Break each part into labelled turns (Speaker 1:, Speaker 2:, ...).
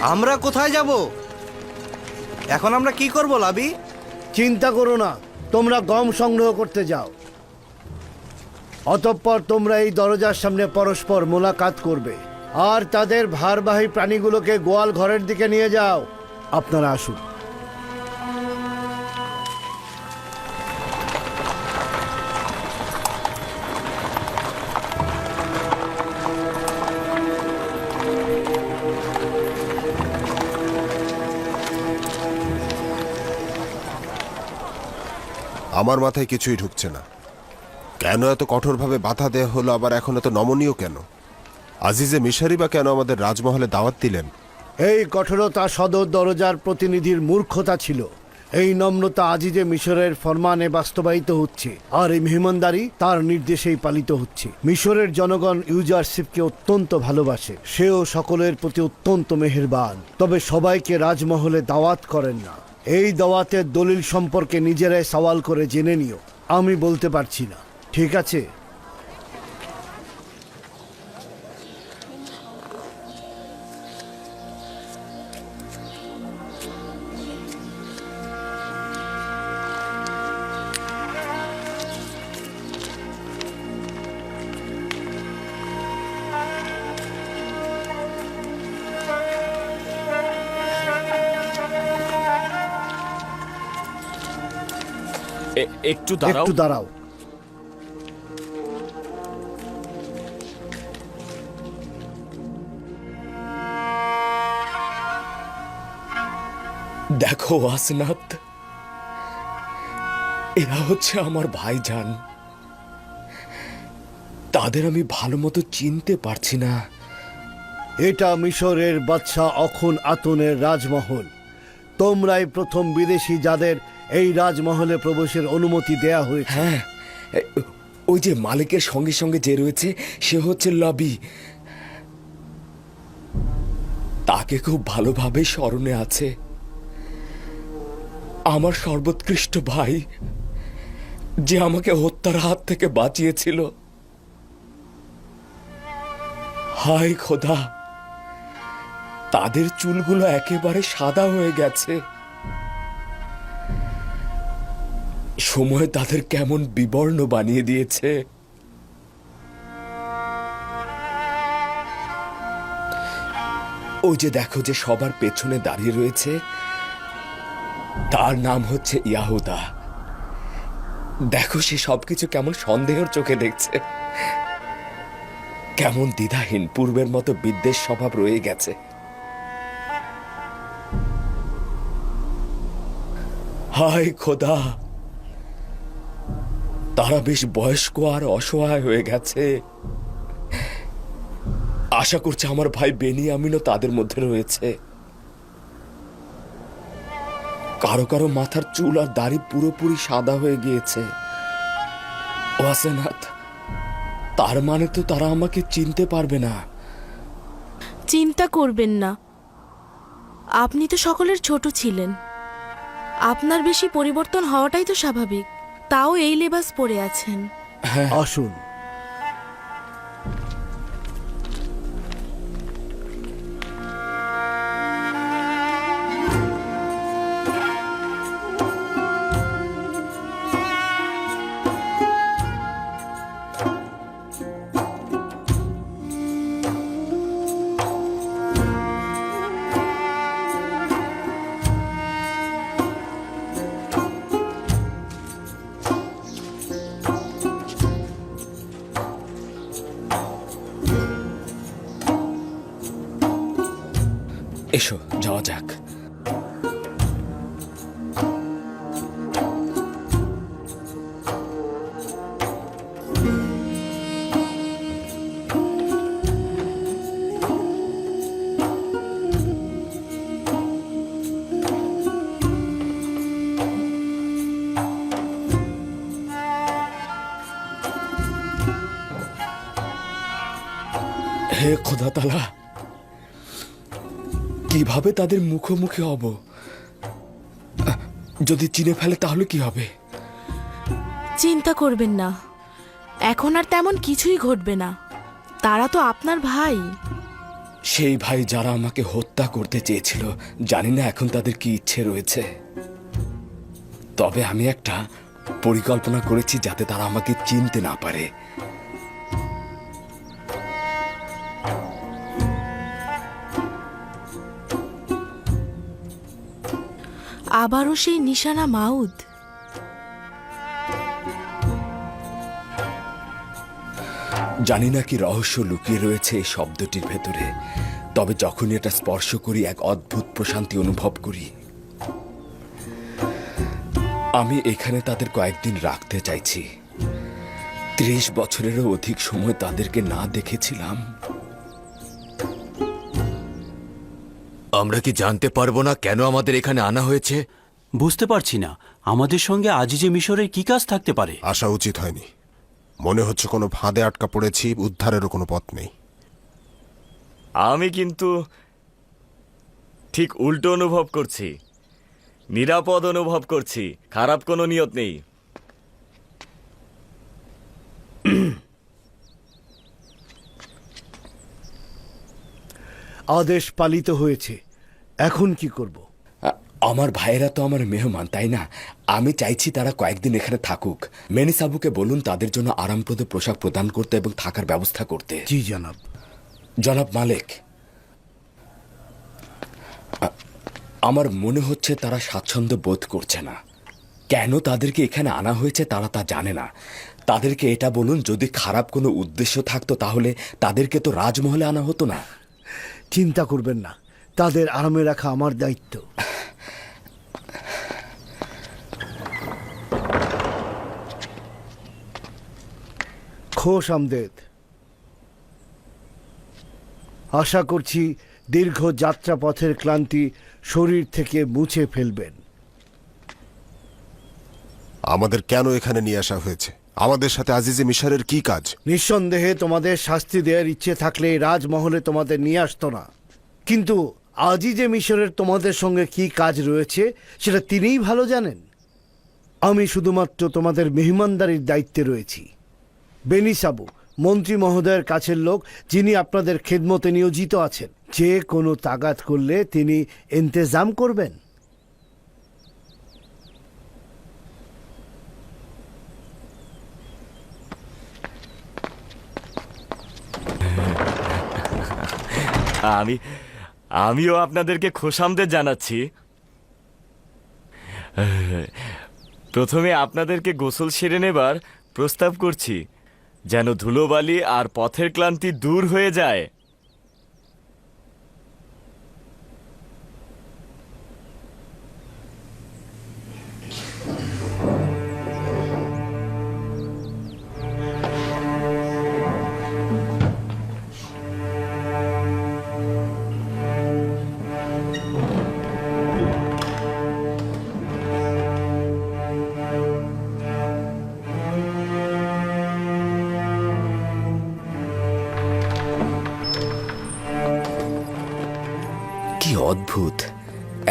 Speaker 1: আমরা কোথায় যাব? এখন আমরা কি করব, লাবি?
Speaker 2: চিন্তা করো না, তোমরা গম সংগ্রহ করতে যাও। অতঃপর তোমরা এই দরজার সামনে পরস্পর মোলাকাত করবে। আর তাদের ভারবাহী প্রাণীগুলোকে গোয়াল ঘরের দিকে নিয়ে যাও। আপনারা আসুন।
Speaker 3: আমার মাথায় কিছুই ঢুকছে না। কেন এত কঠোরভাবে বাধা দেয়া হলো, আবার এখন এত নমনীয় কেন? আজিজে মিশারি বা কেন আমাদের রাজমহলে দাওয়াত দিলেন?
Speaker 2: এই কঠোরতা সদর দরজার প্রতিনিধির মূর্খতা ছিল। এই নম্রতা আজিজে মিশরের ফরমানে বাস্তবায়িত হচ্ছে, আর এই মেহমানদারি তার নির্দেশেই পালিত হচ্ছে। মিশরের জনগণ ইউজারশিপকে অত্যন্ত ভালোবাসে, সেও সকলের প্রতি অত্যন্ত মেহেরবান। তবে সবাইকে রাজমহলে দাওয়াত করেন না। এই দাওয়াতের দলিল সম্পর্কে নিজেরাই সওয়াল করে জেনে নিও। আমি বলতে পারছি না। ঠিক আছে?
Speaker 4: একটু দাঁড়াও।
Speaker 2: একটু দাঁড়াও।
Speaker 4: দেখো আসনাথ এরা হচ্ছে আমার ভাইজান। তাদের আমি ভালো মতো চিনতে পারছি না।
Speaker 2: এটা মিশরের বাদশাহ অখন আতনের রাজমহল। তোমরাই প্রথম বিদেশি যাদের এই রাজমহলে প্রবেশের অনুমতি দেয়া হয়েছে।
Speaker 4: হ্যাঁ ওই যে মালিকের সঙ্গে সঙ্গে যে রয়েছে, সে হচ্ছে লবি। তাকে খুব ভালোভাবে স্মরণে আছে। আমার সর্বোৎকৃষ্ট ভাই, যে আমাকে হত্যার হাত থেকে বাঁচিয়েছিল। হায় খোদা, তাদের চুলগুলো একেবারে সাদা হয়ে গেছে। সময় তাদের কেমন বিবর্ণ বানিয়ে দিয়েছে। ওই যে দেখো যে সবার পেছনে দাঁড়িয়ে রয়েছে, তার নাম হচ্ছে ইয়াহুদা। দেখো সে সবকিছু কেমন সন্দেহের চোখে দেখছে। কেমন দ্বিধাহীন, পূর্বের মতো বিদ্বেষ স্বভাব রয়ে গেছে। হায় খোদা! তারা বেশ বয়স্ক আর অসহায় হয়ে গেছে। আশা করছে আমার ভাই বেনিয়ামিনও তাদের মধ্যে রয়েছে। কারও কারও মাথার চুল আর দাড়ি পুরোপুরি সাদা হয়ে গিয়েছে। ওয়াসেনাথ তার মানে তো তারা আমাকে চিনতে পারবে না।
Speaker 5: চিন্তা করবেন না। আপনি তো সকলের ছোট ছিলেন। আপনার বেশি পরিবর্তন হওয়াটাই তো স্বাভাবিক। তাও এই লেবাস পরে আছেন।
Speaker 2: আসুন।
Speaker 4: হে খোদা তালা কীভাবে তাদের মুখোমুখি হব? যদি চিনে ফেলে তাহলে কি হবে?
Speaker 5: চিন্তা করবেন না। এখন আর তেমন কিছুই ঘটবে না। তারা তো আপনার ভাই।
Speaker 4: সেই ভাই যারা আমাকে হত্যা করতে চেয়েছিল জানি না এখন তাদের কি ইচ্ছে রয়েছে। তবে আমি একটা পরিকল্পনা করেছি যাতে তারা আমাকে চিনতে না পারে।
Speaker 5: আবারও সেই নিশানা মাউদ।
Speaker 4: জানি না কি রহস্য লুকিয়ে রয়েছে এই শব্দটির ভেতরে, তবে যখনই এটা স্পর্শ করি, এক অদ্ভুত প্রশান্তি অনুভব করি। আমি এখানে তাদের কয়েকদিন রাখতে চাইছি। ত্রিশ বছরেরও অধিক সময় তাদেরকে না দেখেছিলাম।
Speaker 6: আমরা কি জানতে পারব না কেন আমাদের এখানে আনা হয়েছে?
Speaker 7: বুঝতে পারছি না। আমাদের সঙ্গে আজিজে মিশরের কি কাজ থাকতে পারে?
Speaker 3: আসা উচিত হয়নি। মনে হচ্ছে কোনো ফাঁদে আটকা পড়েছি উদ্ধারেরও কোনো পথ নেই।
Speaker 8: আমি কিন্তু ঠিক উল্টো অনুভব করছি। নিরাপদ অনুভব করছি। খারাপ কোনো নিয়ত নেই।
Speaker 2: আদেশ পালিত হয়েছে। এখন কি করব?
Speaker 4: আমার ভাইয়েরা তো আমার মেহমান তাই না? আমি চাইছি তারা কয়েকদিন এখানে থাকুক। মেনি সাবুকে বলুন তাদের জন্য আরামপ্রদ পোশাক প্রদান করতে এবং থাকার ব্যবস্থা করতে।
Speaker 2: জি জনাব।
Speaker 4: জনাব মালিক আমার মনে হচ্ছে তারা স্বাচ্ছন্দ্য বোধ করছে না। কেন তাদেরকে এখানে আনা হয়েছে তারা তা জানে না। তাদেরকে এটা বলুন যদি খারাপ কোনো উদ্দেশ্য থাকতো তাহলে তাদেরকে তো রাজমহলে আনা হতো না।
Speaker 2: চিন্তা করবেন না। তাদের আরামে রাখা আমার দায়িত্ব। খোশ আমদেদ। আশা করছি দীর্ঘ যাত্রাপথের ক্লান্তি শরীর থেকে মুছে ফেলবেন।
Speaker 3: আমাদের কেন এখানে নিয়ে আসা হয়েছে? আমাদের সাথে আজিজে মিশরের কি কাজ?
Speaker 2: নিঃসন্দেহে তোমাদের শাস্তি দেওয়ার ইচ্ছে থাকলে রাজমহলে তোমাদের নিয়ে আসতো না। কিন্তু আজই যে মিশরের তোমাদের সঙ্গে কি কাজ রয়েছে, সেটা তিনিই ভালো জানেন। আমি শুধুমাত্র তোমাদের মেহমানদারির দায়িত্বে রয়েছি। বেনিসাবু মন্ত্রী মহোদয়ের কাছের লোক, যিনি আপনাদের খেদমতে নিয়োজিত আছেন, যে কোনো তাগাত করলে তিনি ইন্তেজাম করবেন।
Speaker 8: আমি আমিও আপনাদেরকে খোসামদের জানাচ্ছি। প্রথমে আপনাদেরকে গোসল সেরে নেবার প্রস্তাব করছি, যেন ধুলোবালি আর পথের ক্লান্তি দূর হয়ে যায়।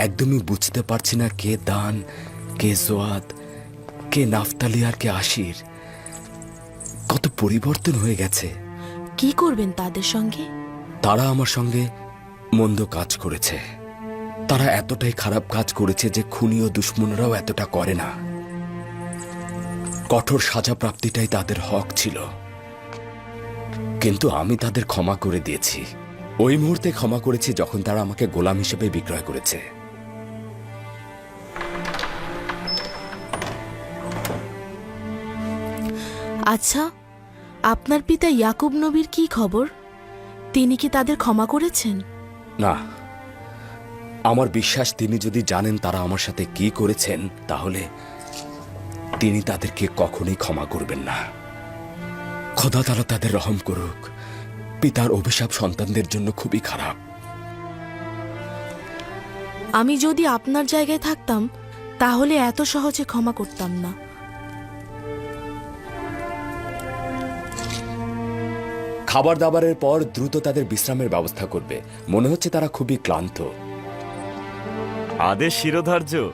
Speaker 4: একদমই বুঝতে পারছি না কে দান কে জোয়াদ কে নাফতালি আর কে আশির। কত পরিবর্তন হয়ে গেছে।
Speaker 5: কি করবেন তাদের সঙ্গে?
Speaker 4: তারা আমার সঙ্গে মন্দ কাজ করেছে। তারা এতটাই খারাপ কাজ করেছে যে খুনি ও দুশ্মনরাও এতটা করে না। কঠোর সাজা প্রাপ্তিটাই তাদের হক ছিল। কিন্তু আমি তাদের ক্ষমা করে দিয়েছি। ওই মুহূর্তে ক্ষমা করেছি যখন তারা আমাকে গোলাম হিসেবে বিক্রয় করেছে।
Speaker 5: আচ্ছা আপনার পিতা ইয়াকুব নবীর কি খবর? তিনি কি তাদের ক্ষমা করেছেন?
Speaker 4: না। আমার বিশ্বাস তিনি যদি জানেন তারা আমার সাথে কি করেছেন তাহলে তিনি তাদেরকে কখনোই ক্ষমা করবেন না। খোদা তারা তাদের রহম করুক। পিতার অভিশাপ সন্তানদের জন্য খুবই খারাপ।
Speaker 5: আমি যদি আপনার জায়গায় থাকতাম তাহলে এত সহজে ক্ষমা করতাম না।
Speaker 4: খাবার দাবারের পর দ্রুত তাদের বিশ্রামের ব্যবস্থা করবে। মনে হচ্ছে তারা খুবই ক্লান্ত।
Speaker 8: আদেশ শিরোধার্য।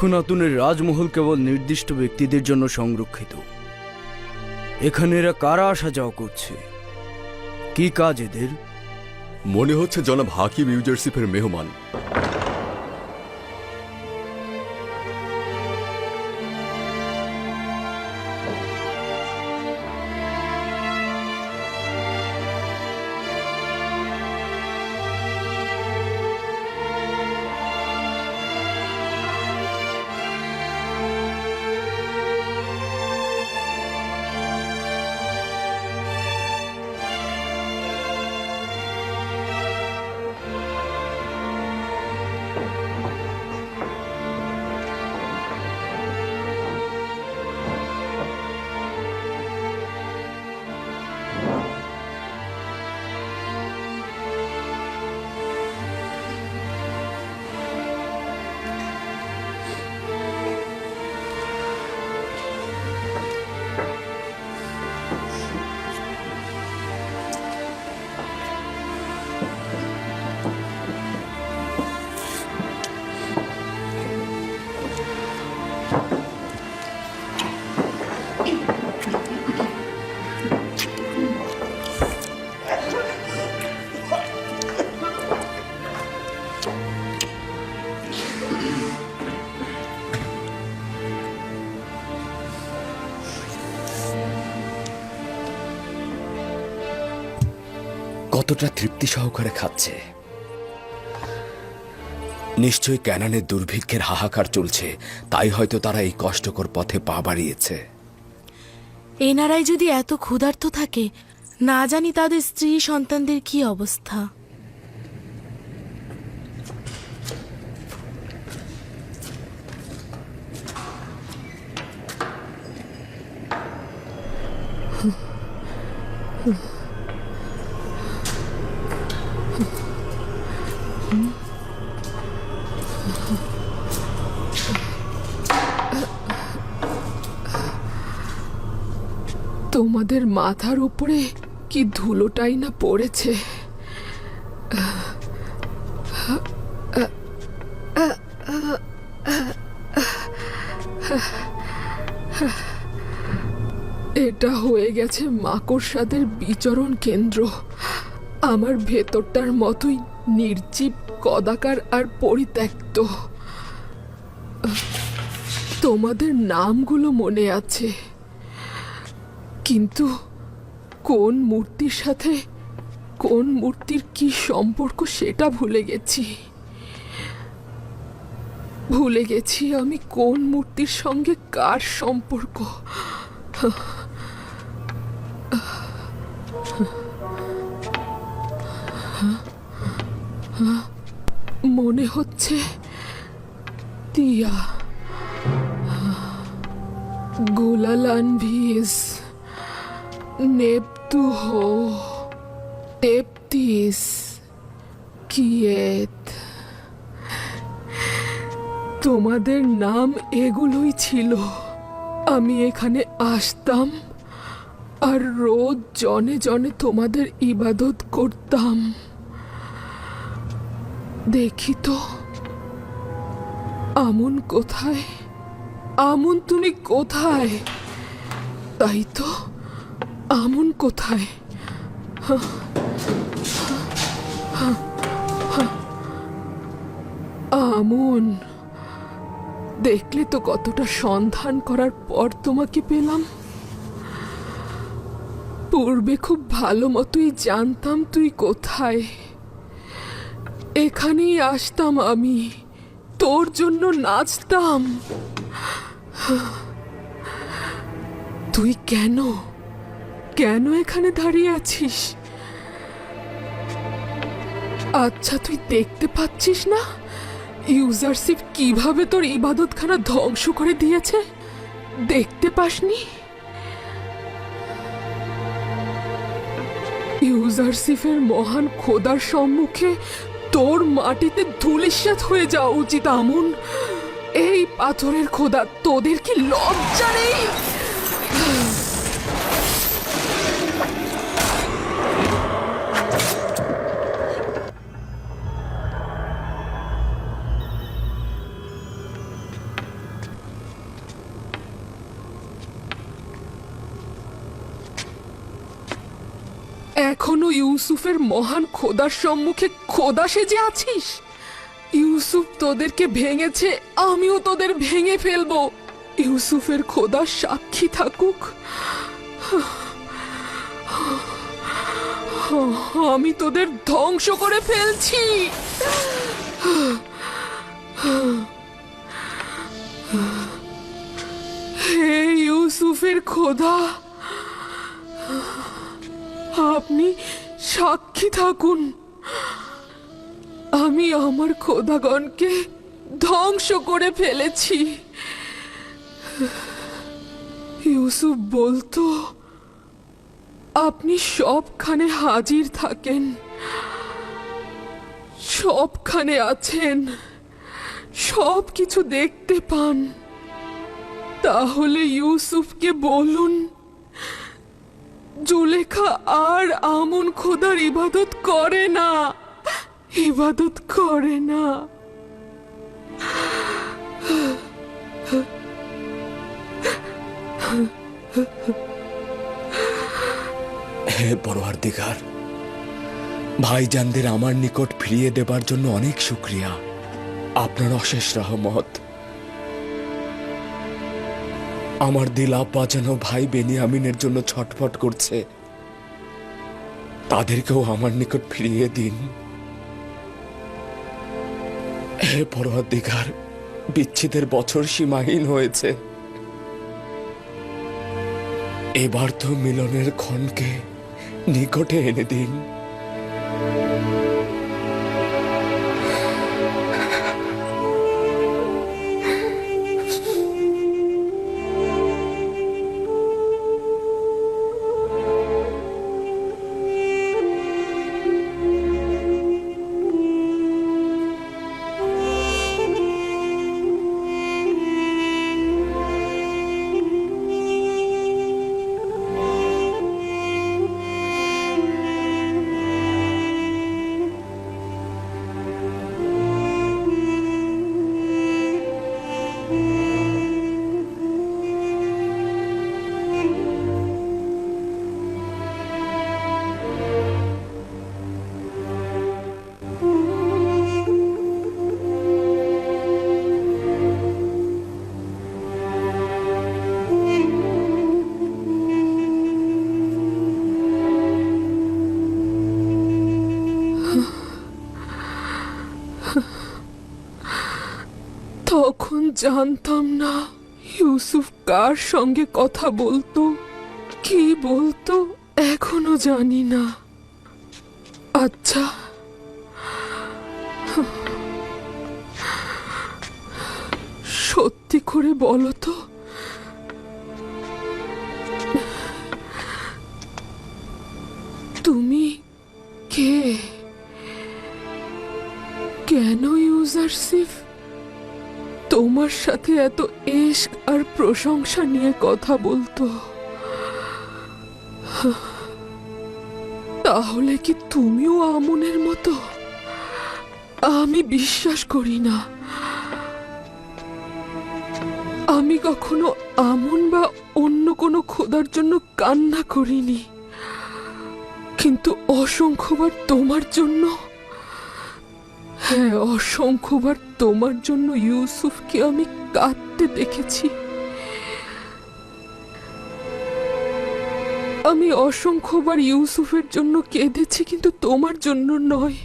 Speaker 9: অখনাতুনের রাজমহল কেবল নির্দিষ্ট ব্যক্তিদের জন্য সংরক্ষিত। এখানে এরা কারা আসা যাওয়া করছে? কি কাজ এদের?
Speaker 6: মনে হচ্ছে জনাব হাকিম ইউজারশিপের মেহমান।
Speaker 4: কতটা তৃপ্তি সহকারে খাচ্ছে। নিশ্চয়ই ক্যানানের দুর্ভিক্ষের হাহাকার চলছে, তাই হয়তো তারা এই কষ্টকর পথে পা বাড়িয়েছে।
Speaker 5: এনারাই যদি এত ক্ষুধার্ত থাকে, না জানি তাদের স্ত্রী সন্তানদের কি অবস্থা।
Speaker 10: তোমাদের মাথার উপরে কি ধুলোটাই না পড়েছে। এটা হয়ে গেছে মাকড়সাদের বিচরণ কেন্দ্র। আমার ভেতরটার মতোই নির্জীব, কদাকার আর পরিত্যক্ত। তোমাদের নামগুলো মনে আছে। কিন্তু কোন মূর্তির সাথে কোন মূর্তির কি সম্পর্ক সেটা ভুলে গেছি। ভুলে গেছি আমি কোন মূর্তির সঙ্গে কার সম্পর্ক। মনে হচ্ছে তিয়া Gulalanvis, Neptuho, Teptis, কিয়েত। তোমাদের নাম এগুলোই ছিল। আমি এখানে আসতাম আর রোজ জনে জনে তোমাদের ইবাদত করতাম। দেখি তো আমন কোথায়? আমন তুমি কোথায়? তাই তো? আমন কোথায়? আমন। দেখলে তো কতটা সন্ধান করার পর তোমাকে পেলাম। পূর্বে খুব ভালো মতোই জানতাম তুই কোথায়। এখানেই আসতাম আমি। তোর জন্য নাচতাম। তুই কেন? কেন এখানে দাঁড়িয়ে আছিস? আচ্ছা তুই দেখতে পাচ্ছিস না? ইউজারশিপ কীভাবে তোর ইবাদতখানা ধ্বংস করে দিয়েছে? দেখতে পাসনি? ইউজারশিপের মহান খোদার সম্মুখে তোর মাটিতে ধুলিস্যাৎ হয়ে যাওয়া উচিত, আমন। এই পাথরের খোদা, তোদের কি লজ্জা নেই? ইউসুফের মহান খোদার সম্মুখে খোদা সেজে আছিস? ইউসুফ তোদেরকে ভেঙেছে, আমিও তোদের ভেঙে ফেলব। ইউসুফের খোদা সাক্ষী থাকুক। আমি তোদের ধ্বংস করে ফেলছি। হে ইউসুফের খোদা, আপনি সাক্ষী থাকুন। আমি আমার খোদাগণকে ধ্বংস করে ফেলেছি। ইউসুফ বলতো, আপনি সবখানে হাজির থাকেন। সবখানে আছেন। সব কিছু দেখতে পান। তাহলে ইউসুফকে বলুন জুলেখা আর আমন খোদার ইবাদত করে না। ইবাদত করে না।
Speaker 4: হে দিগার ভাইজানদের আমার নিকট ফিরিয়ে দেবার জন্য অনেক শুক্রিয়া। আপনার অশেষ রহমত। আমার দিল যেন ভাই বেনিয়ামিনের জন্য ছটফট করছে। তাদেরকেও আমার নিকট ফিরিয়ে দিন। হে পরোয়ার দিগার বিচ্ছেদের বছর সীমাহীন হয়েছে। এবার তো মিলনের ক্ষণকে নিকটে এনে দিন।
Speaker 10: জানতাম না ইউসুফ কার সঙ্গে কথা বলতো, কি বলতো, এখনও জানি না। আচ্ছা। সত্যি করে বলো তো। তুমি কে? কেন ইউজার ইউজারসিফ তোমার সাথে এত এশক আর প্রশংসা নিয়ে কথা বলতো। তাহলে কি তুমিও আমনের মতো? আমি বিশ্বাস করি না। আমি কখনো আমন বা অন্য কোনো খোদার জন্য কান্না করিনি। কিন্তু অসংখ্যবার তোমার জন্য হ্যাঁ অসংখ্যবার তোমার জন্য ইউসুফকে আমি কাঁদতে দেখেছি। আমি অসংখ্যবার ইউসুফের জন্য কেঁদেছি, কিন্তু তোমার জন্য নয়।